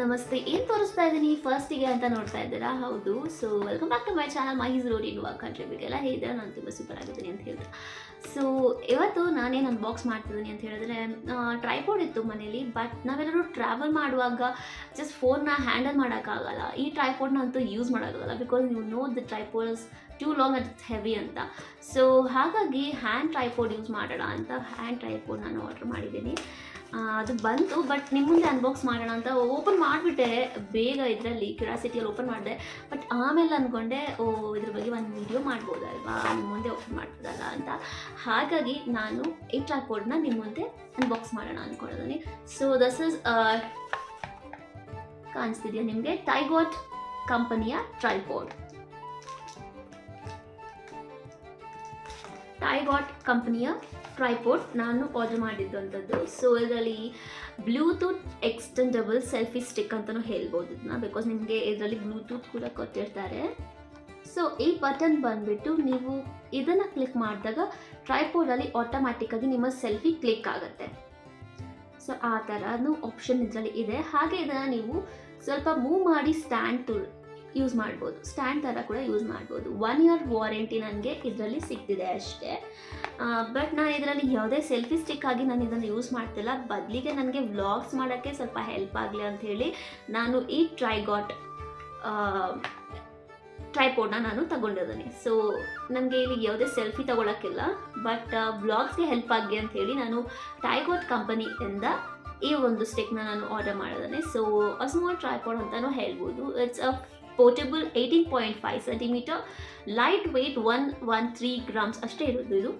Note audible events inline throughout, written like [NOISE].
ನಮಸ್ತೆ, ಏನು ತೋರಿಸ್ತಾ ಇದ್ದೀನಿ ಫಸ್ಟಿಗೆ ಅಂತ ನೋಡ್ತಾ ಇದ್ದೀರಾ? ಹೌದು. So welcome back to my channel mice road work ಎಲ್ಲ ಹೇಳಿದ್ರೆ ನಾನು ತುಂಬ ಸೂಪರ್ ಆಗಿದ್ದೀನಿ ಅಂತ ಹೇಳಿದ್ರೆ ಸೊ ಇವತ್ತು ನಾನೇನು ಅನ್ಬಾಕ್ಸ್ ಮಾಡ್ತಿದ್ದೀನಿ ಅಂತ ಹೇಳಿದ್ರೆ ಟ್ರೈಪೋಡ್ ಇತ್ತು ಮನೇಲಿ ಬಟ್ ನಾವೆಲ್ಲರೂ ಟ್ರಾವೆಲ್ ಮಾಡುವಾಗ ಜಸ್ಟ್ ಫೋನ್ನ ಹ್ಯಾಂಡಲ್ ಮಾಡೋಕ್ಕಾಗಲ್ಲ. ಈ ಟ್ರೈಪೋಡ್ನ ಅಂತೂ ಯೂಸ್ ಮಾಡೋಕ್ಕಾಗಲ್ಲ because you know the tripods too long at heavy ಅಂತ. ಸೊ ಹಾಗಾಗಿ ಹ್ಯಾಂಡ್ ಟ್ರೈಪೋಡ್ ಯೂಸ್ ಮಾಡೋಣ ಅಂತ ಹ್ಯಾಂಡ್ ಟ್ರೈಪೋಡ್ ನಾನು ಆರ್ಡರ್ ಮಾಡಿದ್ದೀನಿ. ಅದು ಬಂತು ಬಟ್ ನಿಮ್ಮ ಮುಂದೆ ಅನ್ಬಾಕ್ಸ್ ಮಾಡೋಣ ಅಂತ ಓಪನ್ ಮಾಡಿಬಿಟ್ಟೆ. ಬೇಗ ಇದರಲ್ಲಿ ಕ್ಯೂರಾಸಿಟಿಯಲ್ಲಿ ಓಪನ್ ಮಾಡಿದೆ. ಬಟ್ ಆಮೇಲೆ ಅಂದ್ಕೊಂಡೆ ಓ, ಇದ್ರ ಬಗ್ಗೆ ಒಂದು ವಿಡಿಯೋ ಮಾಡ್ಬೋದಲ್ವಾ ನಿಮ್ಮ ಮುಂದೆ ಓಪನ್ ಮಾಡ್ಬೋದಲ್ಲ ಅಂತ. ಹಾಗಾಗಿ ನಾನು ಈ ಟ್ರೈಪೋಡ್ನ ನಿಮ್ಮ ಮುಂದೆ ಅನ್ಬಾಕ್ಸ್ ಮಾಡೋಣ ಅಂದ್ಕೊಂಡಿದ್ದೀನಿ ಸೊ ದಸ್ ಇಸ್ ಕಾಣಿಸ್ತಿದೆಯಾ ನಿಮಗೆ? ಟೈಗೋಟ್ ಕಂಪನಿಯ ಟ್ರೈಪೋರ್ಡ್ ಟೈಗಾಟ್ ಕಂಪನಿಯ ಟ್ರೈಪೋಡ್ ನಾನು ಆರ್ಡರ್ ಮಾಡಿದ್ದಂಥದ್ದು ಸೊ ಇದರಲ್ಲಿ ಬ್ಲೂಟೂತ್ ಎಕ್ಸ್ಟೆಂಡಬಲ್ ಸೆಲ್ಫಿ ಸ್ಟಿಕ್ ಅಂತಲೂ ಹೇಳ್ಬೋದು ಇದನ್ನ ಬಿಕಾಸ್ ನಿಮಗೆ ಇದರಲ್ಲಿ ಬ್ಲೂಟೂತ್ ಕೂಡ ಕೊಟ್ಟಿರ್ತಾರೆ. ಸೊ ಈ ಬಟನ್ ಬಂದುಬಿಟ್ಟು ನೀವು ಇದನ್ನು ಕ್ಲಿಕ್ ಮಾಡಿದಾಗ ಟ್ರೈಪೋಡಲ್ಲಿ ಆಟೋಮ್ಯಾಟಿಕ್ಕಾಗಿ ನಿಮ್ಮ ಸೆಲ್ಫಿ ಕ್ಲಿಕ್ ಆಗುತ್ತೆ. ಸೊ ಆ ಥರನೂ ಆಪ್ಷನ್ ಇದರಲ್ಲಿ ಇದೆ. ಹಾಗೆ ಇದನ್ನು ನೀವು ಸ್ವಲ್ಪ ಮೂವ್ ಮಾಡಿ ಸ್ಟ್ಯಾಂಡ್ ಯೂಸ್ ಮಾಡ್ಬೋದು. ಸ್ಟ್ಯಾಂಡ್ ಥರ ಕೂಡ ಯೂಸ್ ಮಾಡ್ಬೋದು. ಒನ್ ಇಯರ್ ವಾರಂಟಿ ನನಗೆ ಇದರಲ್ಲಿ ಸಿಕ್ತಿದೆ ಅಷ್ಟೇ. ಬಟ್ ನಾನು ಇದರಲ್ಲಿ ಯಾವುದೇ ಸೆಲ್ಫಿ ಸ್ಟಿಕ್ ಆಗಿ ನಾನು ಇದನ್ನು ಯೂಸ್ ಮಾಡ್ತಿಲ್ಲ. ಬದಲಿಗೆ ನನಗೆ ವ್ಲಾಗ್ಸ್ ಮಾಡೋಕ್ಕೆ ಸ್ವಲ್ಪ ಹೆಲ್ಪ್ ಆಗಲಿ ಅಂಥೇಳಿ ನಾನು ಈ ಟ್ರೈಗಾಟ್ ಟ್ರೈಪೋಡ್ನ ನಾನು ತಗೊಂಡಿದ್ದೀನಿ. ಸೊ ನನಗೆ ಇಲ್ಲಿ ಯಾವುದೇ ಸೆಲ್ಫಿ ತಗೊಳಕ್ಕಿಲ್ಲ. ಬಟ್ ವ್ಲಾಗ್ಸ್ಗೆ ಹೆಲ್ಪ್ ಆಗಲಿ ಅಂತ ಹೇಳಿ ನಾನು ಟೈಗೋಟ್ ಕಂಪನಿಯಿಂದ ಈ ಒಂದು ಸ್ಟಿಕ್ನ ನಾನು ಆರ್ಡರ್ ಮಾಡಿದ್ದೇನೆ. ಸೊ ಅಸ್ಮಾಲ್ ಟ್ರೈಪೋಡ್ ಅಂತಲೂ ಹೇಳ್ಬೋದು. It's a portable eighteen point five centimetre light weight one one three grams ಅಷ್ಟೇ ಇರೋದು ಇದು.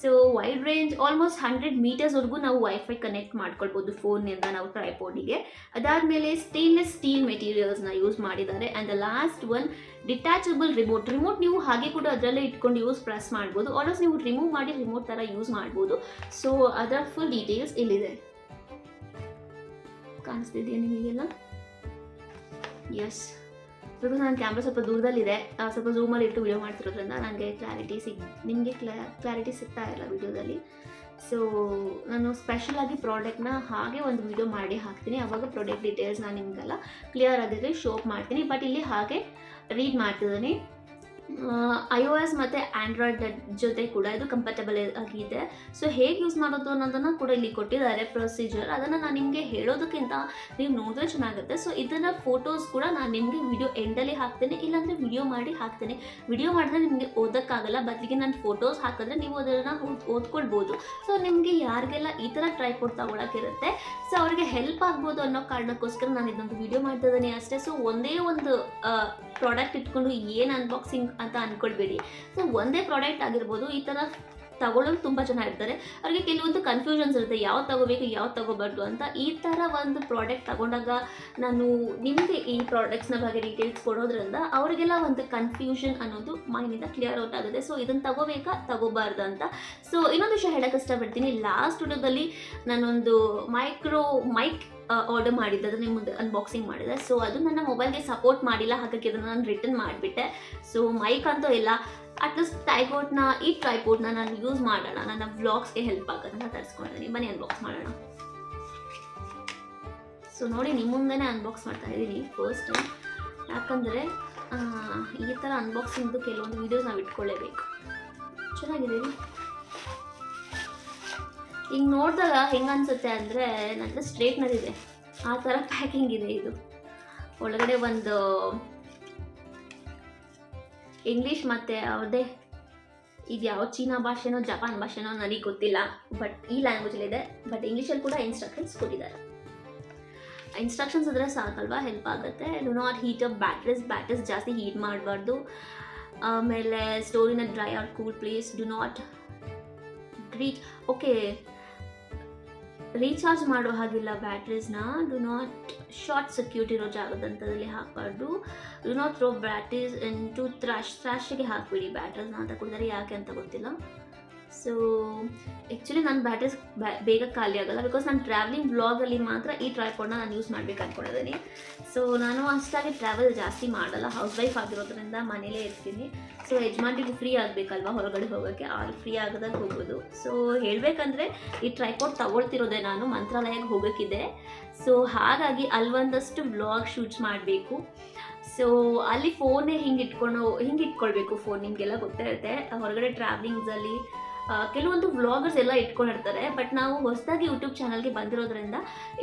So wide range almost hundred ಮೀಟರ್ಸ್ವರೆಗೂ ನಾವು ವೈಫೈ ಕನೆಕ್ಟ್ ಮಾಡ್ಕೊಳ್ಬೋದು ಫೋನ್ನಿಂದ ನಾವು ಟ್ರೈಪೋರ್ಡಿಗೆ ಅದಾದಮೇಲೆ ಸ್ಟೇನ್ಲೆಸ್ ಸ್ಟೀಲ್ ಮೆಟೀರಿಯಲ್ಸ್ನ ಯೂಸ್ ಮಾಡಿದ್ದಾರೆ. And the last one detachable remote remote ನೀವು ಹಾಗೆ ಕೂಡ ಅದರಲ್ಲೇ ಇಟ್ಕೊಂಡು ಯೂಸ್ ಪ್ರೆಸ್ ಮಾಡ್ಬೋದು. ಆಲ್ಮೋಸ್ಟ್ ನೀವು ರಿಮೂವ್ ಮಾಡಿ ರಿಮೋಟ್ ಥರ ಯೂಸ್ ಮಾಡ್ಬೋದು. ಸೊ ಅದರ ಫುಲ್ ಡೀಟೇಲ್ಸ್ ಇಲ್ಲಿದೆ. ಕಾಣಿಸ್ತಿದೆಯಾ ನಿಮಗೆಲ್ಲ? ಎಸ್ ಬಿಕಾಸ್ ನನ್ನ ಕ್ಯಾಮ್ರಾ ಸ್ವಲ್ಪ ದೂರದಲ್ಲಿದೆ. ಸ್ವಲ್ಪ ಝೂಮಲ್ಲಿ ಇಟ್ಟು ವಿಡಿಯೋ ಮಾಡ್ತಿರೋದ್ರಿಂದ ನನಗೆ ಕ್ಲಾರಿಟಿ ಸಿಗ್ ನಿಮಗೆ ಕ್ಲಾ ಕ್ಲಾರಿಟಿ ಸಿಗ್ತಾ ಇಲ್ಲ ವಿಡಿಯೋದಲ್ಲಿ ಸೊ ನಾನು ಸ್ಪೆಷಲಾಗಿ ಪ್ರಾಡಕ್ಟ್ನ ಹಾಗೆ ಒಂದು ವಿಡಿಯೋ ಮಾಡಿ ಹಾಕ್ತೀನಿ. ಆವಾಗ ಪ್ರಾಡಕ್ಟ್ ಡೀಟೇಲ್ಸ್ ನಾನು ನಿಮಗೆಲ್ಲ ಕ್ಲಿಯರ್ ಆಗಿದ್ರೆ ಶೋಪ್ ಮಾಡ್ತೀನಿ. ಬಟ್ ಇಲ್ಲಿ ಹಾಗೆ ರೀಡ್ ಮಾಡ್ತಿದ್ದೀನಿ. ಐ ಒ ಎಸ್ ಮತ್ತು ಆ್ಯಂಡ್ರಾಯ್ಡ್ ಜೊತೆ ಕೂಡ ಇದು ಕಂಫರ್ಟಬಲ್ ಆಗಿದೆ. ಸೊ ಹೇಗೆ ಯೂಸ್ ಮಾಡೋದು ಅನ್ನೋದನ್ನು ಕೂಡ ಇಲ್ಲಿ ಕೊಟ್ಟಿದ್ದಾರೆ ಪ್ರೊಸೀಜರ್ ಅದನ್ನು ನಾನು ನಿಮಗೆ ಹೇಳೋದಕ್ಕಿಂತ ನೀವು ನೋಡಿದ್ರೆ ಚೆನ್ನಾಗುತ್ತೆ. ಸೊ ಇದನ್ನು ಫೋಟೋಸ್ ಕೂಡ ನಾನು ನಿಮಗೆ ವಿಡಿಯೋ ಎಂಡಲ್ಲಿ ಹಾಕ್ತೇನೆ. ಇಲ್ಲಾಂದರೆ ವಿಡಿಯೋ ಮಾಡಿ ಹಾಕ್ತೇನೆ. ವಿಡಿಯೋ ಮಾಡಿದ್ರೆ ನಿಮಗೆ ಓದೋಕ್ಕಾಗಲ್ಲ. ಬದಲಿಗೆ ನಾನು ಫೋಟೋಸ್ ಹಾಕಿದ್ರೆ ನೀವು ಅದನ್ನು ಓದ್, ಓದ್ಕೊಳ್ಬೋದು. ಸೊ ನಿಮಗೆ ಯಾರಿಗೆಲ್ಲ ಈ ಥರ ಟ್ರೈಪೋರ್ಟ್ ತಗೊಳಕ್ಕಿರುತ್ತೆ ಸೊ ಅವರಿಗೆ ಹೆಲ್ಪ್ ಆಗ್ಬೋದು ಅನ್ನೋ ಕಾರಣಕ್ಕೋಸ್ಕರ ನಾನು ಇದೊಂದು ವಿಡಿಯೋ ಮಾಡ್ತಾ ಇದ್ದೇನೆ ಅಷ್ಟೇ. ಸೊ ಒಂದೇ ಒಂದು ಪ್ರಾಡಕ್ಟ್ ಇಟ್ಕೊಂಡು ಏನು ಅನ್ಬಾಕ್ಸಿಂಗ್ ಅಂತ ಅಂದ್ಕೊಳ್ಬೇಡಿ ಸೊ ಒಂದೇ ಪ್ರಾಡಕ್ಟ್ ಆಗಿರ್ಬೋದು, ಈ ಥರ ತಗೊಳ್ಳೋರು ತುಂಬ ಜನ ಇರ್ತಾರೆ. ಅವ್ರಿಗೆ ಕೆಲವೊಂದು ಕನ್ಫ್ಯೂಷನ್ಸ್ ಇರುತ್ತೆ ಯಾವ್ದು ತಗೋಬೇಕು ಯಾವ್ದು ತಗೋಬಾರ್ದು ಅಂತ. ಈ ಥರ ಒಂದು ಪ್ರಾಡಕ್ಟ್ ತಗೊಂಡಾಗ ನಾನು ನಿಮಗೆ ಈ ಪ್ರಾಡಕ್ಟ್ಸ್ನ ಬಗ್ಗೆ ಡೀಟೇಲ್ಸ್ ಕೊಡೋದ್ರಿಂದ ಅವರಿಗೆಲ್ಲ ಒಂದು ಕನ್ಫ್ಯೂಷನ್ ಅನ್ನೋದು ಮೈನಿಂದ ಕ್ಲಿಯರ್ ಔಟ್ ಆಗುತ್ತೆ. ಸೊ ಇದನ್ನು ತಗೋಬೇಕಾ, ತಗೋಬಾರ್ದು ಅಂತ. ಸೊ ಇನ್ನೊಂದು ವಿಷಯ ಹೇಳೋಕೆ ಇಷ್ಟಪಡ್ತೀನಿ. ಲಾಸ್ಟ್ ವಿಡಿಯೋದಲ್ಲಿ ನಾನೊಂದು ಮೈಕ್ರೋ ಮೈಕ್ ಆರ್ಡರ್ ಮಾಡಿದ್ದೆ ಅದು ಮುಂದೆ ಅನ್ಬಾಕ್ಸಿಂಗ್ ಮಾಡಿದೆ. ಸೊ ಅದು ನನ್ನ ಮೊಬೈಲ್ಗೆ ಸಪೋರ್ಟ್ ಮಾಡಿಲ್ಲ, ಹಾಗಾಗಿ ಅದನ್ನು ನಾನು ರಿಟರ್ನ್ ಮಾಡಿಬಿಟ್ಟೆ. ಸೊ ಮೈಕ್ ಅಂತೂ ಇಲ್ಲ. ಅಟ್ಲೀಸ್ಟ್ ಟ್ರೈಪೋರ್ಟ್ನ ಈ ಟ್ರೈಪೋರ್ಟ್ನ ನಾನು ಯೂಸ್ ಮಾಡೋಣ. ನನ್ನ ವ್ಲಾಗ್ಸ್ಗೆ ಹೆಲ್ಪ್ ಆಗೋದನ್ನ ತರಿಸ್ಕೊಂಡಿದ್ದೀನಿ ಬನ್ನಿ ಅನ್ಬಾಕ್ಸ್ ಮಾಡೋಣ. ಸೊ ನೋಡಿ, ನಿಮ್ಮ ಮುಂದೆನೇ ಅನ್ಬಾಕ್ಸ್ ಮಾಡ್ತಾ ಇದ್ದೀನಿ ಫಸ್ಟ್ ಯಾಕಂದರೆ ಈ ಥರ ಅನ್ಬಾಕ್ಸಿಂಗ್ದು ಕೆಲವೊಂದು ವೀಡಿಯೋಸ್ ನಾವು ಇಟ್ಕೊಳ್ಳೇಬೇಕು. ಚೆನ್ನಾಗಿದೆ ರೀ ಹಿಂಗೆ ನೋಡಿದಾಗ ಹೆಂಗೆ ಅನ್ಸುತ್ತೆ ಅಂದರೆ ನನ್ನ ಸ್ಟ್ರೇಟ್ನರ್ ಇದೆ. ಆ ಥರ ಪ್ಯಾಕಿಂಗ್ ಇದೆ ಇದು. ಒಳಗಡೆ ಒಂದು ಇಂಗ್ಲೀಷ್ ಮತ್ತು ಯಾವುದೇ ಇದು ಯಾವ ಚೀನಾ ಭಾಷೆನೋ, ಜಪಾನ್ ಭಾಷೆನೋ ನನಗೆ ಗೊತ್ತಿಲ್ಲ. ಬಟ್ ಈ ಲ್ಯಾಂಗ್ವೇಜಲ್ಲಿದೆ ಬಟ್ ಇಂಗ್ಲೀಷಲ್ಲಿ ಕೂಡ ಇನ್ಸ್ಟ್ರಕ್ಷನ್ಸ್ ಕೊಟ್ಟಿದ್ದಾರೆ. ಇನ್ಸ್ಟ್ರಕ್ಷನ್ಸ್ ಇದ್ರೆ ಸಾಕಲ್ವಾ? ಹೆಲ್ಪ್ ಆಗುತ್ತೆ. Do not heat up batteries batteries ಜಾಸ್ತಿ ಹೀಟ್ ಮಾಡಬಾರ್ದು. ಆಮೇಲೆ ಸ್ಟೋರಿನ dry or cool place do not greet okay recharge ಮಾಡೋ ಹಾಗಿಲ್ಲ ಬ್ಯಾಟ್ರೀಸ್ನ ಡು ನಾಟ್ ಶಾರ್ಟ್ ಸರ್ಕ್ಯೂಟ್ ಇರೋ ಜಾಗದಂಥದಲ್ಲಿ ಹಾಕಬಾರ್ದು. Do not throw batteries into trash ಥ್ರಾಶಿಗೆ ಹಾಕಿಬಿಡಿ ಬ್ಯಾಟ್ರೀಸ್ನ ಅಂತ ಕೊಡಿದರೆ ಯಾಕೆ ಅಂತ ಗೊತ್ತಿಲ್ಲ. ಸೊ ಆ್ಯಕ್ಚುಲಿ ನನ್ನ ಬ್ಯಾಟ್ರೀಸ್ ಬೇಗ ಖಾಲಿ ಆಗೋಲ್ಲ ಬಿಕಾಸ್ ನಾನು ಟ್ರಾವೆಲಿಂಗ್ ವ್ಲಾಗಲ್ಲಿ ಮಾತ್ರ ಈ ಟ್ರೈಪಾಡ್ನ ನಾನು ಯೂಸ್ ಮಾಡ್ಬೇಕು ಅಂದ್ಕೊಂಡಿದ್ದೀನಿ ಸೊ ನಾನು ಅಷ್ಟಾಗಿ ಟ್ರಾವೆಲ್ ಜಾಸ್ತಿ ಮಾಡಲ್ಲ. ಹೌಸ್ ವೈಫ್ ಆಗಿರೋದ್ರಿಂದ ಮನೇಲೇ ಇರ್ತೀನಿ. ಸೊ ಯಜಮಾನ್ರಿಗೆ ಫ್ರೀ ಆಗಬೇಕಲ್ವ ಹೊರಗಡೆ ಹೋಗೋಕ್ಕೆ ಅವ್ರು ಫ್ರೀ ಆಗದಾಗ ಹೋಗೋದು ಸೊ ಹೇಳಬೇಕಂದ್ರೆ ಈ ಟ್ರೈಪಾಡ್ ತಗೊಳ್ತಿರೋದೆ ನಾನು. ಮಂತ್ರಾಲಯಕ್ಕೆ ಹೋಗೋಕ್ಕಿದೆ ಸೊ ಹಾಗಾಗಿ ಅಲ್ಲೊಂದಷ್ಟು ವ್ಲಾಗ್ ಶೂಟ್ಸ್ ಮಾಡಬೇಕು. ಸೊ ಅಲ್ಲಿ ಫೋನೇ ಹಿಂಗೆ ಇಟ್ಕೊಂಡು, ಹಿಂಗೆ ಇಟ್ಕೊಳ್ಬೇಕು ಫೋನ್ ನಿಮಗೆಲ್ಲ ಗೊತ್ತಿರುತ್ತೆ ಹೊರಗಡೆ ಟ್ರಾವೆಲಿಂಗ್ಸಲ್ಲಿ ಕೆಲವೊಂದು ವ್ಲಾಗರ್ಸ್ ಎಲ್ಲ ಇಟ್ಕೊಂಡಿರ್ತಾರೆ, ಬಟ್ ನಾವು ಹೊಸದಾಗಿ ಯೂಟ್ಯೂಬ್ ಚಾನಲ್ಗೆ ಬಂದಿರೋದ್ರಿಂದ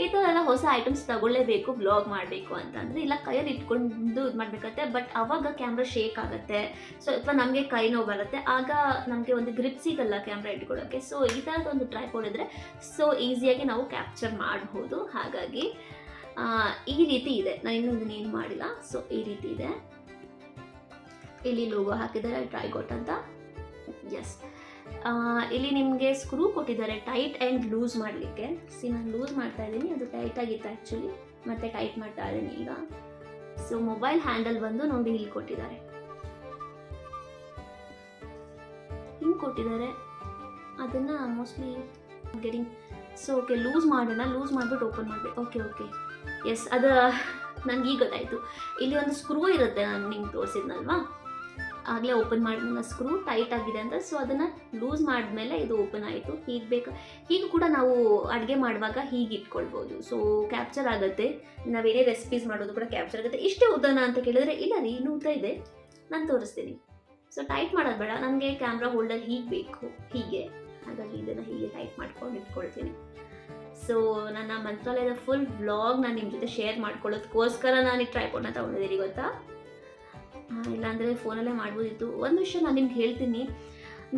ಈ ಥರ ಎಲ್ಲ ಹೊಸ ಐಟಮ್ಸ್ ತಗೊಳ್ಳೇಬೇಕು ವ್ಲಾಗ್ ಮಾಡಬೇಕು ಅಂತಂದರೆ ಇಲ್ಲ ಕೈಯಲ್ಲಿ ಇಟ್ಕೊಂಡು ಇದು ಮಾಡಬೇಕತ್ತೆ ಬಟ್ ಅವಾಗ ಕ್ಯಾಮ್ರಾ ಶೇಕ್ ಆಗುತ್ತೆ. ಸೊ ಅಥವಾ ನಮಗೆ ಕೈ ನೋವು ಬರುತ್ತೆ. ಆಗ ನಮಗೆ ಒಂದು ಗ್ರಿಪ್ ಸಿಗಲ್ಲ ಕ್ಯಾಮ್ರಾ ಇಟ್ಕೊಳ್ಳೋಕ್ಕೆ ಸೊ ಈ ಥರದ ಒಂದು ಟ್ರೈ ಕೊಡಿದ್ರೆ ಸೊ ಈಸಿಯಾಗಿ ನಾವು ಕ್ಯಾಪ್ಚರ್ ಮಾಡಬಹುದು ಹಾಗಾಗಿ ಈ ರೀತಿ ಇದೆ. ನಾನು ಇನ್ನೊಂದು ನೀನು ಮಾಡಿಲ್ಲ. ಸೊ ಈ ರೀತಿ ಇದೆ. ಇಲ್ಲಿ ಲೋಗೋ ಹಾಕಿದ್ದಾರೆ ಟ್ರೈ ಅಂತ. ಎಸ್ ಇಲ್ಲಿ ನಿಮಗೆ ಸ್ಕ್ರೂ ಕೊಟ್ಟಿದ್ದಾರೆ. ಟೈಟ್ ಆ್ಯಂಡ್ ಲೂಸ್ ಮಾಡಲಿಕ್ಕೆ. ಸಿ ನಾನು ಲೂಸ್ ಮಾಡ್ತಾ ಇದ್ದೀನಿ. ಅದು ಟೈಟ್ ಆಗಿತ್ತು ಆ್ಯಕ್ಚುಲಿ ಮತ್ತೆ ಟೈಟ್ ಮಾಡ್ತಾ ಇದ್ದೀನಿ ಈಗ. ಸೊ ಮೊಬೈಲ್ ಹ್ಯಾಂಡಲ್ ಬಂದು ನೋಡಿ ಇಲ್ಲಿ ಕೊಟ್ಟಿದ್ದಾರೆ. ಹಿಂಗೆ ಕೊಟ್ಟಿದ್ದಾರೆ. ಅದನ್ನು mostly getting so okay loose ಮಾಡೋಣ. ಲೂಸ್ ಮಾಡಿಬಿಟ್ಟು ಓಪನ್ ಮಾಡಬೇಕು. ಓಕೆ ಓಕೆ ಎಸ್ ಅದು ನನಗೆ ಈಗ ಗೊತ್ತಾಯಿತು. ಇಲ್ಲಿ ಒಂದು ಸ್ಕ್ರೂ ಇರುತ್ತೆ ನಾನು ನಿಮ್ಗೆ ತೋರಿಸಿದ್ನಲ್ವಾ? ಆಗಲೇ ಓಪನ್ ಮಾಡಿದ್ಮೇಲೆ ಸ್ಕ್ರೂ ಟೈಟ್ ಆಗಿದೆ ಅಂತ. ಸೊ ಅದನ್ನು ಲೂಸ್ ಮಾಡಿದ್ಮೇಲೆ ಇದು ಓಪನ್ ಆಯಿತು. ಹೀಗೆ ಬೇಕು. ಹೀಗೆ ಕೂಡ ನಾವು ಅಡುಗೆ ಮಾಡುವಾಗ ಹೀಗೆ ಇಟ್ಕೊಳ್ಬೋದು. ಸೊ ಕ್ಯಾಪ್ಚರ್ ಆಗುತ್ತೆ. ನಾವೇನೇ ರೆಸಿಪೀಸ್ ಮಾಡೋದು ಕೂಡ ಕ್ಯಾಪ್ಚರ್ ಆಗುತ್ತೆ. ಇಷ್ಟೇ ಉದ್ದನ ಅಂತ ಕೇಳಿದ್ರೆ, ಇಲ್ಲ ರೀ, ಇನ್ನೂ ಉದ್ದ ಇದೆ. ನಾನು ತೋರಿಸ್ತೀನಿ. ಸೊ ಟೈಟ್ ಮಾಡೋದು ಬೇಡ. ನನಗೆ ಕ್ಯಾಮ್ರಾ ಹೋಲ್ಡರ್ ಹೀಗೆ ಬೇಕು. ಹೀಗೆ. ಹಾಗಾಗಿ ಇದನ್ನು ಹೀಗೆ ಟೈಟ್ ಮಾಡ್ಕೊಂಡು ಇಟ್ಕೊಳ್ತೀನಿ. ಸೊ ನನ್ನ ಮಂತ್ರಾಲಯದ ಫುಲ್ ವ್ಲಾಗ್ ನಾನು ನಿಮ್ಮ ಜೊತೆ ಶೇರ್ ಮಾಡ್ಕೊಳ್ಳೋದಕ್ಕೋಸ್ಕರ ನಾನು ಈ ಕೊಡೋಣ ತೊಗೊಂಡಿದ್ದೀನಿ, ಗೊತ್ತಾ? ಇಲ್ಲಾಂದರೆ ಫೋನಲ್ಲೇ ಮಾಡ್ಬೋದಿತ್ತು. ಒಂದು ವಿಷಯ ನಾನು ನಿಮ್ಗೆ ಹೇಳ್ತೀನಿ.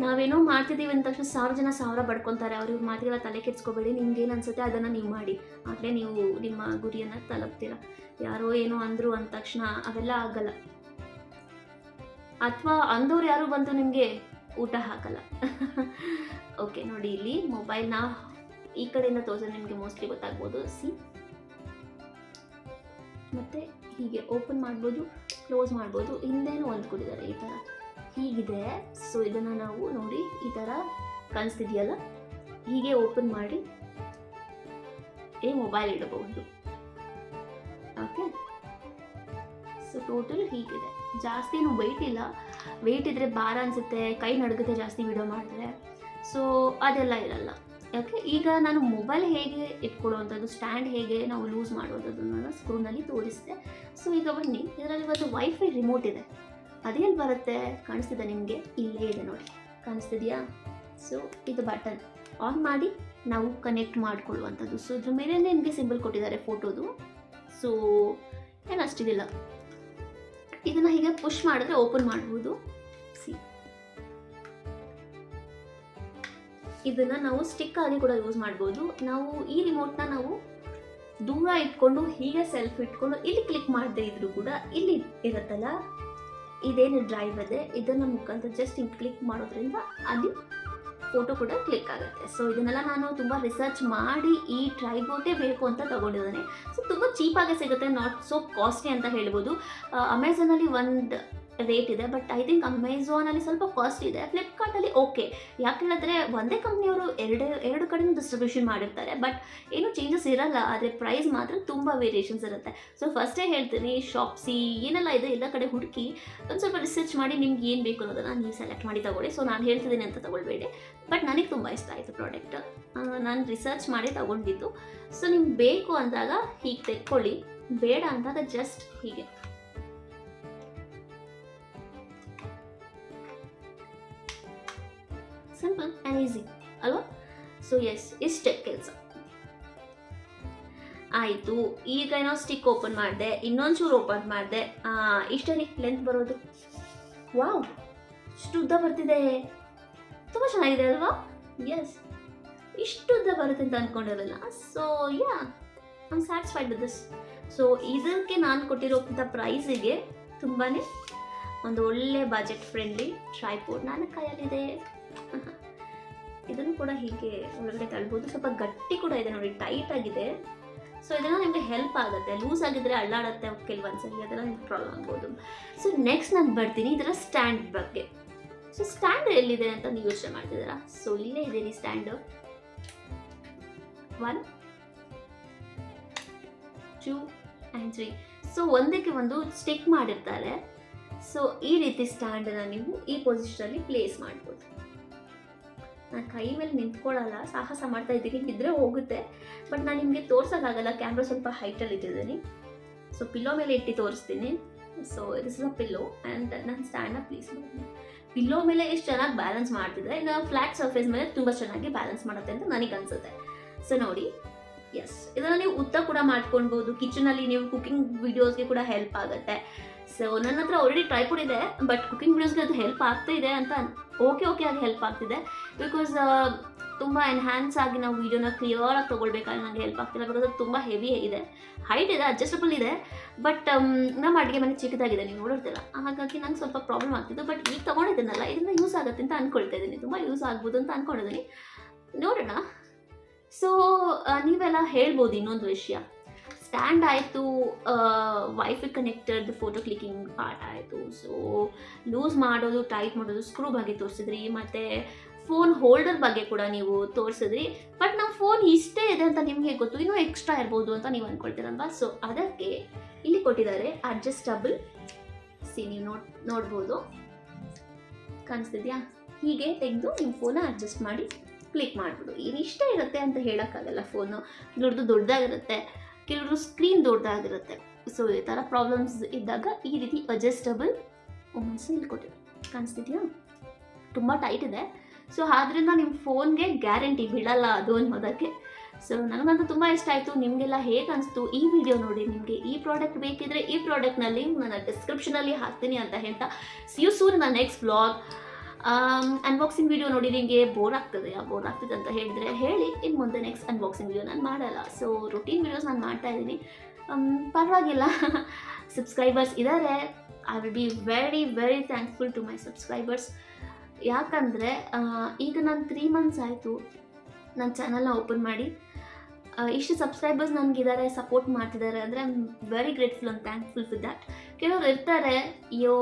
ನಾವೇನೋ ಮಾಡ್ತಿದ್ದೀವಿ ಅಂದ ತಕ್ಷಣ ಸಾವಿರ ಜನ ಸಾವಿರ ಬಡ್ಕೊತಾರೆ. ಅವ್ರಿಗೆ ಮಾತಿಗೆಲ್ಲ ತಲೆ ಕೆಡ್ಸ್ಕೋಬೇಡಿ ನಿಮ್ಗೆ ಏನು ಅನ್ಸುತ್ತೆ ಅದನ್ನು ನೀವು ಮಾಡಿ. ಆಗಲೇ ನೀವು ನಿಮ್ಮ ಗುರಿಯನ್ನು ತಲುಪ್ತೀರ? ಯಾರೋ ಏನೋ ಅಂದರು ಅಂದ ತಕ್ಷಣ ಅವೆಲ್ಲ ಆಗಲ್ಲ. ಅಥವಾ ಅಂದವ್ರು ಯಾರು ಬಂದು ನಿಮಗೆ ಊಟ ಹಾಕಲ್ಲ. [LAUGHS] ಓಕೆ ನೋಡಿ ಇಲ್ಲಿ ಮೊಬೈಲ್ನ ಈ ಕಡೆಯಿಂದ ತೋರಿಸಿದ್ರೆ ನಿಮಗೆ ಮೋಸ್ಟ್ಲಿ ಗೊತ್ತಾಗ್ಬೋದು. ಸಿ ಮತ್ತು ಹೀಗೆ ಓಪನ್ ಮಾಡ್ಬೋದು ಕ್ಲೋಸ್ ಮಾಡ್ಬೋದು, ಹಿಂದೆನೂ ಒಂದು ಕೊಟ್ಟಿದ್ದಾರೆ ಈ ಥರ ಹೀಗಿದೆ. ಸೊ ಇದನ್ನು ನಾವು ನೋಡಿ ಈ ಥರ ಕಾಣಿಸ್ತಿದೆಯಲ್ಲ? ಹೀಗೆ ಓಪನ್ ಮಾಡಿ ಈ ಮೊಬೈಲ್ ಇಡಬಹುದು. ಓಕೆ ಸೊ ಟೋಟಲ್ ಹೀಗಿದೆ. ಜಾಸ್ತಿ ಏನು ವೆಯ್ಟ್ ಇಲ್ಲ. ವೆಯ್ಟ್ ಇದ್ದರೆ ಭಾರ ಅನಿಸುತ್ತೆ, ಕೈ ನಡುಗುತ್ತೆ ಜಾಸ್ತಿ ವಿಡಿಯೋ ಮಾಡಿದ್ರೆ. ಸೊ ಅದೆಲ್ಲ ಇರಲ್ಲ. ಯಾಕೆ ಈಗ ನಾನು ಮೊಬೈಲ್ ಹೇಗೆ ಇಟ್ಕೊಳ್ಳುವಂಥದ್ದು ಸ್ಟ್ಯಾಂಡ್ ಹೇಗೆ ನಾವು ಲೂಸ್ ಮಾಡುವಂಥದ್ದನ್ನ ಸ್ಕ್ರೂನಲ್ಲಿ ತೋರಿಸಿದೆ. ಸೊ ಈಗ ಬನ್ನಿ. ಇದರಲ್ಲಿ ಒಂದು ವೈಫೈ ರಿಮೋಟ್ ಇದೆ. ಅದೇನು ಬರುತ್ತೆ? ಕಾಣಿಸ್ತಿದೆ ನಿಮಗೆ? ಇಲ್ಲೇ ಇದೆ ನೋಡಿ. ಕಾಣಿಸ್ತಿದೆಯಾ? ಸೊ ಇದು ಬಟನ್ ಆನ್ ಮಾಡಿ ನಾವು ಕನೆಕ್ಟ್ ಮಾಡ್ಕೊಳ್ಳುವಂಥದ್ದು. ಸೊ ಇದ್ರ ಮೇಲೆ ನಿಮಗೆ ಸಿಂಬಲ್ ಕೊಟ್ಟಿದ್ದಾರೆ ಫೋಟೋದು ಸೊ ಏನು ಅಷ್ಟಿದಿಲ್ಲ. ಇದನ್ನು ಹೀಗೆ ಪುಷ್ ಮಾಡಿದ್ರೆ ಓಪನ್ ಮಾಡ್ಬೋದು. ಇದನ್ನು ನಾವು ಸ್ಟಿಕ್ ಆಗಿ ಕೂಡ ಯೂಸ್ ಮಾಡ್ಬೋದು. ನಾವು ಈ ರಿಮೋಟ್ನ ನಾವು ದೂರ ಇಟ್ಕೊಂಡು ಹೀಗೆ ಸೆಲ್ಫ್ ಇಟ್ಕೊಂಡು ಇಲ್ಲಿ ಕ್ಲಿಕ್ ಮಾಡದೇ ಇದ್ರೂ ಕೂಡ ಇಲ್ಲಿ ಇರುತ್ತಲ್ಲ? ಇದೇನು ಡ್ರೈವ್ ಇದೆ ಇದನ್ನ ಮುಖಾಂತರ ಜಸ್ಟ್ ಹಿಂಗೆ ಕ್ಲಿಕ್ ಮಾಡೋದ್ರಿಂದ ಅಲ್ಲಿ ಫೋಟೋ ಕೂಡ ಕ್ಲಿಕ್ ಆಗುತ್ತೆ. ಸೊ ಇದನ್ನೆಲ್ಲ ನಾನು ತುಂಬ ರಿಸರ್ಚ್ ಮಾಡಿ ಈ ಟ್ರೈಬೋಟೇ ಬೇಕು ಅಂತ ತಗೊಂಡಿದ್ದೇನೆ. ಸೊ ತುಂಬ ಚೀಪಾಗೆ ಸಿಗುತ್ತೆ ನಾಟ್ ಸೋ ಕಾಸ್ಟ್ಲಿ ಅಂತ ಹೇಳ್ಬೋದು. ಅಮೆಝಾನಲ್ಲಿ ಒಂದು ರೇಟ್ ಇದೆ ಬಟ್ ಐ ಥಿಂಕ್ ಅಮೆಝಾನಲ್ಲಿ ಸ್ವಲ್ಪ ಕಾಸ್ಟ್ ಇದೆ. ಫ್ಲಿಪ್ಕಾರ್ಟಲ್ಲಿ ಓಕೆ ಯಾಕೆ ಒಂದೇ ಕಂಪ್ನಿಯವರು ಎರಡು ಎರಡು ಕಡೆ ಡಿಸ್ಟ್ರಿಬ್ಯೂಷನ್ ಮಾಡಿರ್ತಾರೆ ಬಟ್ ಏನು ಚೇಂಜಸ್ ಇರಲ್ಲ. ಆದರೆ ಪ್ರೈಸ್ ಮಾತ್ರ ತುಂಬ ವೇರಿಯೇಷನ್ಸ್ ಇರುತ್ತೆ. ಸೊ ಫಸ್ಟೇ ಹೇಳ್ತೀನಿ ಶಾಪ್ಸಿ ಏನೆಲ್ಲ ಇದೆ, ಎಲ್ಲ ಕಡೆ ಹುಡುಕಿ ಒಂದು ಸ್ವಲ್ಪ ರಿಸರ್ಚ್ ಮಾಡಿ ನಿಮ್ಗೆ ಏನು ಬೇಕು ಅನ್ನೋದನ್ನು ನೀವು ಸೆಲೆಕ್ಟ್ ಮಾಡಿ ತಗೊಳ್ಳಿ. ಸೊ ನಾನು ಹೇಳ್ತಿದ್ದೀನಿ ಅಂತ ತಗೊಳ್ಬೇಡಿ. ಬಟ್ ನನಗೆ ತುಂಬ ಇಷ್ಟ ಆಯಿತು ಪ್ರಾಡಕ್ಟ್ ನಾನು ರಿಸರ್ಚ್ ಮಾಡಿ ತಗೊಂಡಿದ್ದು. ಸೊ ನಿಮ್ಗೆ ಬೇಕು ಅಂದಾಗ ಹೀಗೆ ತೆಕ್ಕೊಳ್ಳಿ. ಬೇಡ ಅಂದಾಗ ಜಸ್ಟ್ ಹೀಗೆ. ಸಿಂಪಲ್ ಆ್ಯಂಡ್ ಈಸಿ ಅಲ್ವಾ ಸೊ ಎಸ್ ಇಷ್ಟೇ ಕೆಲಸ ಆಯಿತು, ಈಗ ಏನೋ ಸ್ಟಿಕ್ ಓಪನ್ ಮಾಡಿದೆ, ಇನ್ನೊಂಚೂರು ಓಪನ್ ಮಾಡಿದೆ. ಇಷ್ಟೇ ಲೆಂತ್ ಬರೋದು. ವಾವ್ ಇಷ್ಟು ಉದ್ದ ಬರ್ತಿದೆ. ತುಂಬ ಚೆನ್ನಾಗಿದೆ ಅಲ್ವಾ? ಎಸ್ ಇಷ್ಟು ಉದ್ದ ಬರುತ್ತೆ ಅಂತ ಅಂದ್ಕೊಂಡಿರಲಿಲ್ಲ so yeah I'm satisfied with this so ಇದಕ್ಕೆ ನಾನು ಕೊಟ್ಟಿರೋಂಥ ಪ್ರೈಸಿಗೆ ತುಂಬಾ ಒಂದು ಒಳ್ಳೆ ಬಜೆಟ್ ಫ್ರೆಂಡ್ಲಿ ಟ್ರೈಪೋರ್ಡ್ ನನ್ನ ಕೈಯಲ್ಲಿದೆ. [LAUGHS] ಇದನ್ನು ಕೂಡ ಹೀಗೆ ಒಳಗಡೆ ತಳ್ಬೋದು ಸ್ವಲ್ಪ ಗಟ್ಟಿ ಕೂಡ ಇದೆ ನೋಡಿ ಟೈಟ್ ಆಗಿದೆ. ಸೊ ಇದೆಲ್ಲ ನಿಮಗೆ ಹೆಲ್ಪ್ ಆಗುತ್ತೆ. ಲೂಸ್ ಆಗಿದ್ರೆ ಅಳ್ಳಾಡುತ್ತೆ ಕೆಲವೊಂದ್ಸರಿ ಅದೆಲ್ಲ ನಿಮ್ಗೆ ಪ್ರಾಬ್ಲಮ್ ಆಗ್ಬೋದು. ಸೊ ನೆಕ್ಸ್ಟ್ ನಾನು ಬರ್ತೀನಿ ಇದರ ಸ್ಟ್ಯಾಂಡ್ ಬಗ್ಗೆ. ಸೊ ಸ್ಟ್ಯಾಂಡ್ ಎಲ್ಲಿದೆ ಅಂತ ನೀವು ಯೋಚನೆ ಮಾಡ್ತಿದ್ದೀರಾ? ಸೊ ಇಲ್ಲೇ ಇದೆ ರೀ stand one two and three so ಒಂದಕ್ಕೆ ಒಂದು ಸ್ಟಿಕ್ ಮಾಡಿರ್ತಾರೆ. ಸೊ ಈ ರೀತಿ ಸ್ಟ್ಯಾಂಡನ್ನು ನೀವು ಈ ಪೊಸಿಷನಲ್ಲಿ ಪ್ಲೇಸ್ ಮಾಡ್ಬೋದು. ನಾನು ಕೈ ಮೇಲೆ ನಿಂತ್ಕೊಳ್ಳಲ್ಲ, ಸಾಹಸ ಮಾಡ್ತಾ ಇದ್ದೀನಿ ಬಿದ್ದರೆ ಹೋಗುತ್ತೆ. ಬಟ್ ನಾನು ನಿಮಗೆ ತೋರ್ಸೋಕ್ಕಾಗಲ್ಲ ಕ್ಯಾಮ್ರಾ ಸ್ವಲ್ಪ ಹೈಟಲ್ಲಿ ಇಟ್ಟಿದ್ದೀನಿ. ಸೊ ಪಿಲ್ಲೋ ಮೇಲೆ ಇಟ್ಟು ತೋರಿಸ್ತೀನಿ. So it is a pillow and ನಾನು ಸ್ಟ್ಯಾಂಡ್ನ ಪ್ಲೀಸ್ ಮಾಡ್ತೀನಿ ಪಿಲ್ಲೋ ಮೇಲೆ ಎಷ್ಟು ಚೆನ್ನಾಗಿ ಬ್ಯಾಲೆನ್ಸ್ ಮಾಡ್ತಿದ್ರೆ ಇನ್ನು ಫ್ಲಾಟ್ ಸರ್ಫೇಸ್ ಮೇಲೆ ತುಂಬ ಚೆನ್ನಾಗಿ ಬ್ಯಾಲೆನ್ಸ್ ಮಾಡುತ್ತೆ ಅಂತ ನನಗೆ ಅನ್ಸುತ್ತೆ. ಸೊ ನೋಡಿ. ಎಸ್ ಇದನ್ನು ನೀವು ಉತ್ತ ಕೂಡ ಮಾಡ್ಕೊಳ್ಬೋದು. ಕಿಚನಲ್ಲಿ ನೀವು ಕುಕಿಂಗ್ ವಿಡಿಯೋಸ್ಗೆ ಕೂಡ ಹೆಲ್ಪ್ ಆಗುತ್ತೆ. ಸೊ ನನ್ನ ಹತ್ರ ಆಲ್ರೆಡಿ ಟ್ರೈಪುಡ್ ಇದೆ ಬಟ್ ಕುಕಿಂಗ್ ವೀಡಿಯೋಸ್ಗೆ ಅದು ಹೆಲ್ಪ್ ಆಗ್ತಾ ಇದೆ ಅಂತ ಓಕೆ ಓಕೆ ಆಗಿ ಹೆಲ್ಪ್ ಆಗ್ತಿದೆ. ಬಿಕಾಸ್ ತುಂಬ ಎನ್ಹ್ಯಾನ್ಸ್ ಆಗಿ ನಾವು ವೀಡಿಯೋನ ಕ್ಲಿಯರ್ ಆಗಿ ತೊಗೊಳ್ಬೇಕಾದ್ರೆ ನನಗೆ ಹೆಲ್ಪ್ ಆಗ್ತಿಲ್ಲ ಬಿಕಾಸ್ ಅದು ತುಂಬ ಹೆವಿ ಇದೆ. ಹೈಟ್ ಇದೆ ಅಡ್ಜಸ್ಟಬಲ್ ಇದೆ ಬಟ್ ನಮ್ಮ ಅಡುಗೆ ಮನೆ ಚಿಕ್ಕದಾಗಿದೆ, ನೀವು ನೋಡಿರ್ತಿಲ್ಲ ಹಾಗಾಗಿ ನಂಗೆ ಸ್ವಲ್ಪ ಪ್ರಾಬ್ಲಮ್ ಆಗ್ತಿತ್ತು ಬಟ್ ಈಗ ತೊಗೊಂಡಿದ್ದೀನಲ್ಲ, ಇದರಿಂದ ಯೂಸ್ ಆಗುತ್ತೆ ಅಂತ ಅಂದ್ಕೊಳ್ತಾ ಇದ್ದೀನಿ ತುಂಬ ಯೂಸ್ ಆಗ್ಬೋದು ಅಂತ ಅಂದ್ಕೊಂಡಿದ್ದೀನಿ ನೋಡೋಣ. ಸೊ ನೀವೆಲ್ಲ ಹೇಳ್ಬೋದು ಇನ್ನೊಂದು ವಿಷಯ. ಸ್ಟ್ಯಾಂಡ್ ಆಯಿತು wifi connected photo clicking part ಆಯಿತು. ಸೊ ಲೂಸ್ ಮಾಡೋದು ಟೈಟ್ ಮಾಡೋದು ಸ್ಕ್ರೂ ಬಗ್ಗೆ ತೋರಿಸಿದ್ರಿ. ಮತ್ತು ಫೋನ್ ಹೋಲ್ಡರ್ ಬಗ್ಗೆ ಕೂಡ ನೀವು ತೋರಿಸಿದ್ರಿ. ಬಟ್ ನಮ್ಮ ಫೋನ್ ಇಷ್ಟೇ ಇದೆ ಅಂತ ನಿಮಗೆ ಗೊತ್ತು. ಇನ್ನೂ ಎಕ್ಸ್ಟ್ರಾ ಇರ್ಬೋದು ಅಂತ ನೀವು ಅಂದ್ಕೊಳ್ತೀರಲ್ವಾ ಸೊ ಅದಕ್ಕೆ ಇಲ್ಲಿ ಕೊಟ್ಟಿದ್ದಾರೆ ಅಡ್ಜಸ್ಟಬಲ್ ಸಿ ನೀವು ನೋಡ್, ನೋಡ್ಬೋದು. ಕಾಣಿಸ್ತಿದ್ಯಾ? ಹೀಗೆ ತೆಗೆದು ನಿಮ್ಮ ಫೋನ ಅಡ್ಜಸ್ಟ್ ಮಾಡಿ ಕ್ಲಿಕ್ ಮಾಡ್ಬೋದು ಏನು ಇಷ್ಟ ಇರುತ್ತೆ ಅಂತ ಹೇಳೋಕ್ಕಾಗಲ್ಲ ಫೋನು ದೊಡ್ಡದು ದೊಡ್ಡದಾಗಿರುತ್ತೆ. ಕೆಲವರು ಸ್ಕ್ರೀನ್ ದೊಡ್ಡದಾಗಿರುತ್ತೆ ಸೊ ಈ ಥರ ಪ್ರಾಬ್ಲಮ್ಸ್ ಇದ್ದಾಗ ಈ ರೀತಿ ಅಡ್ಜಸ್ಟಬಲ್ ಒಮ್ಮನ್ಸ್ ಇಲ್ಲಿ ಕಾಣಿಸ್ತಿದ್ಯಾ? ತುಂಬ ಟೈಟ್ ಇದೆ. ಸೊ ಆದ್ರಿಂದ ನಿಮ್ಮ ಫೋನ್ಗೆ ಗ್ಯಾರಂಟಿ ಬೀಳಲ್ಲ ಅದು ಅನ್ನೋದಕ್ಕೆ. ಸೊ ನನಗಂತೂ ತುಂಬ ಇಷ್ಟ ಆಯಿತು. ನಿಮಗೆಲ್ಲ ಹೇಗೆ ಅನಿಸ್ತು? ಈ ವಿಡಿಯೋ ನೋಡಿ. ನಿಮಗೆ ಈ ಪ್ರಾಡಕ್ಟ್ ಬೇಕಿದ್ರೆ ಈ ಪ್ರಾಡಕ್ಟ್ನ ಲಿಂಕ್ ನಾನು ಡಿಸ್ಕ್ರಿಪ್ಷನಲ್ಲಿ ಹಾಕ್ತೀನಿ ಅಂತ ಹೇಳ್ತಾ. ಸಿ ಯು ಸೂನ್ ನನ್ನ ನೆಕ್ಸ್ಟ್ ಬ್ಲಾಗ್ ಅನ್ಬಾಕ್ಸಿಂಗ್ ವಿಡಿಯೋ ನೋಡಿ ನಿಮಗೆ ಬೋರ್ ಆಗ್ತದೆ. ಬೋರ್ ಆಗ್ತದೆ ಅಂತ ಹೇಳಿದರೆ ಹೇಳಿ. ಇನ್ನು ಮುಂದೆ ನೆಕ್ಸ್ಟ್ ಅನ್ಬಾಕ್ಸಿಂಗ್ ವಿಡಿಯೋ ನಾನು ಮಾಡಲ್ಲ. ಸೊ ರೊಟೀನ್ ವಿಡಿಯೋಸ್ ನಾನು ಮಾಡ್ತಾ ಇದ್ದೀನಿ. ಪರವಾಗಿಲ್ಲ. ಸಬ್ಸ್ಕ್ರೈಬರ್ಸ್ ಇದ್ದಾರೆ I will be very very thankful to my subscribers ಯಾಕಂದರೆ ಈಗ ನಾನು ತ್ರೀ ಮಂತ್ಸ್ ಆಯಿತು. ನನ್ನ ಚಾನಲ್ನ ಓಪನ್ ಮಾಡಿ. ಇಷ್ಟು ಸಬ್ಸ್ಕ್ರೈಬರ್ಸ್ ನನಗಿದ್ದಾರೆ ಸಪೋರ್ಟ್ ಮಾಡ್ತಿದ್ದಾರೆ ಅಂದರೆ I am very grateful and thankful for that ಕೆಲವರು ಇರ್ತಾರೆ, ಅಯ್ಯೋ,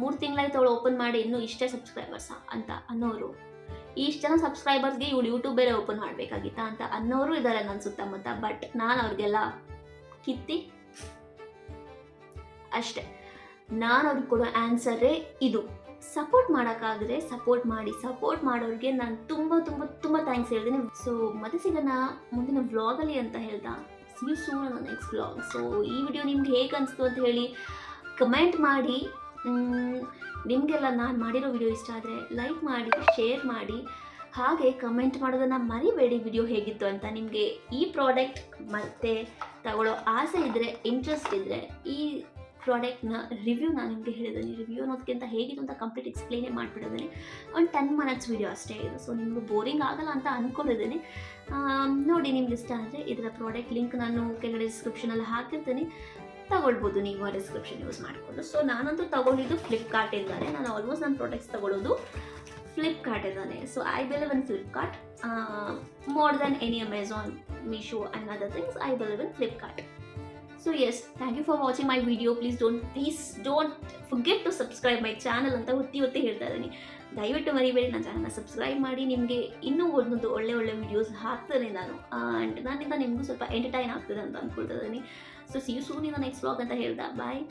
ಮೂರು ತಿಂಗಳಾಯ್ತು ಅವಳು ಓಪನ್ ಮಾಡಿ, ಇನ್ನೂ ಇಷ್ಟೇ ಸಬ್ಸ್ಕ್ರೈಬರ್ಸ್ ಅಂತ ಅನ್ನೋರು. ಇಷ್ಟು ಜನ ಸಬ್ಸ್ಕ್ರೈಬರ್ಸ್ಗೆ ಇವಳು ಯೂಟ್ಯೂಬ್ ಬೇರೆ ಓಪನ್ ಮಾಡಬೇಕಾಗಿತ್ತಾ ಅಂತ ಅನ್ನೋರು ಇದ್ದಾರೆ ನನ್ನ ಸುತ್ತಮುತ್ತ ಬಟ್ ನಾನು ಅವ್ರಿಗೆಲ್ಲ ಕಿತ್ತಿ ಅಷ್ಟೆ. ನಾನು ಅವ್ರಿಗೆ ಕೊಡೋ ಆನ್ಸರೇ ಇದು. ಸಪೋರ್ಟ್ ಮಾಡೋಕ್ಕಾದರೆ ಸಪೋರ್ಟ್ ಮಾಡಿ ಸಪೋರ್ಟ್ ಮಾಡೋರಿಗೆ ನಾನು ತುಂಬ ತುಂಬ ತುಂಬ ಥ್ಯಾಂಕ್ಸ್ ಹೇಳ್ತೀನಿ. ಸೊ ಮತ್ತೆ ಸಿಗೋಣ ಮುಂದಿನ ವ್ಲಾಗಲ್ಲಿ ಅಂತ ಹೇಳ್ತಾ see soon next vlog so ಈ ವಿಡಿಯೋ ನಿಮ್ಗೆ ಹೇಗೆ ಅನಿಸ್ತು ಅಂತ ಹೇಳಿ ಕಮೆಂಟ್ ಮಾಡಿ. ನಿಮಗೆಲ್ಲ ನಾನು ಮಾಡಿರೋ ವಿಡಿಯೋ ಇಷ್ಟ ಆದರೆ ಲೈಕ್ ಮಾಡಿ, ಶೇರ್ ಮಾಡಿ. ಹಾಗೆ ಕಮೆಂಟ್ ಮಾಡೋದನ್ನು ಮರಿಬೇಡಿ ವಿಡಿಯೋ ಹೇಗಿತ್ತು ಅಂತ ನಿಮಗೆ ಈ ಪ್ರಾಡಕ್ಟ್ ಮತ್ತೆ ತಗೊಳ್ಳೋ ಆಸೆ ಇದ್ದರೆ ಇಂಟ್ರೆಸ್ಟ್ ಇದ್ದರೆ ಈ ಪ್ರಾಡಕ್ಟ್ನ ರಿವ್ಯೂ ನಾನು ನಿಮಗೆ ಹೇಳಿದ್ದೀನಿ. ರಿವ್ಯೂ ಅನ್ನೋದಕ್ಕಿಂತ ಹೇಗಿತ್ತು ಅಂತ ಕಂಪ್ಲೀಟ್ ಎಕ್ಸ್ಪ್ಲೇನೇ ಮಾಡಿಬಿಟ್ಟಿದ್ದೀನಿ ಒಂದು ಟೆನ್ ಮಿನಿಟ್ಸ್ ವಿಡಿಯೋ ಅಷ್ಟೇ ಇದು. ಸೊ ನಿಮಗೆ ಬೋರಿಂಗ್ ಆಗಲ್ಲ ಅಂತ ಅಂದ್ಕೊಂಡಿದ್ದೀನಿ ನೋಡಿ ನಿಮ್ಗೆ ಇಷ್ಟ ಆದರೆ ಇದರ ಪ್ರಾಡಕ್ಟ್ ಲಿಂಕ್ ನಾನು ಕೆಳಗಡೆ ಡಿಸ್ಕ್ರಿಪ್ಷನಲ್ಲಿ ಹಾಕಿರ್ತೀನಿ. ತಗೊಳ್ಬೋದು ನೀವು ಆ ಡಿಸ್ಕ್ರಿಪ್ಷನ್ ಯೂಸ್ ಮಾಡಿಕೊಂಡು. ಸೊ ನಾನಂತೂ ತಗೊಂಡಿದ್ದು ಫ್ಲಿಪ್ಕಾರ್ಟಿಂದಾನೆ ನಾನು ಆಲ್ಮೋಸ್ಟ್ ನನ್ನ ಪ್ರಾಡಕ್ಟ್ಸ್ ತಗೊಳ್ಳೋದು ಫ್ಲಿಪ್ಕಾರ್ಟಿಂದಾನೆ so I believe in Flipkart more than any Amazon Meesho and other things I believe in Flipkart so yes thank you for watching my video please don't please don't forget to subscribe my channel ಅಂತ ಒತ್ತಿ ಒತ್ತಿ ಹೇಳ್ತಾ ಇದ್ದೀನಿ. ದಯವಿಟ್ಟು ಮರಿಬೇಡಿ, ನನ್ನ ಚಾನಲ್ನ subscribe ಮಾಡಿ. ನಿಮಗೆ ಇನ್ನೂ ಒಂದೊಂದು ಒಳ್ಳೆ ಒಳ್ಳೆ ವಿಡಿಯೋಸ್ ಹಾಕ್ತೇನೆ ನಾನು. ಆ್ಯಂಡ್ ನನ್ನಿಂದ ನಿಮಗೂ ಸ್ವಲ್ಪ ಎಂಟರ್ಟೈನ್ ಆಗ್ತದೆ ಅಂತ ಅಂದ್ಕೊಳ್ತಾ ಇದ್ದೀನಿ. So see you soon in next vlog ಅಂತ ಹೇಳ್ದ ಬಾಯ್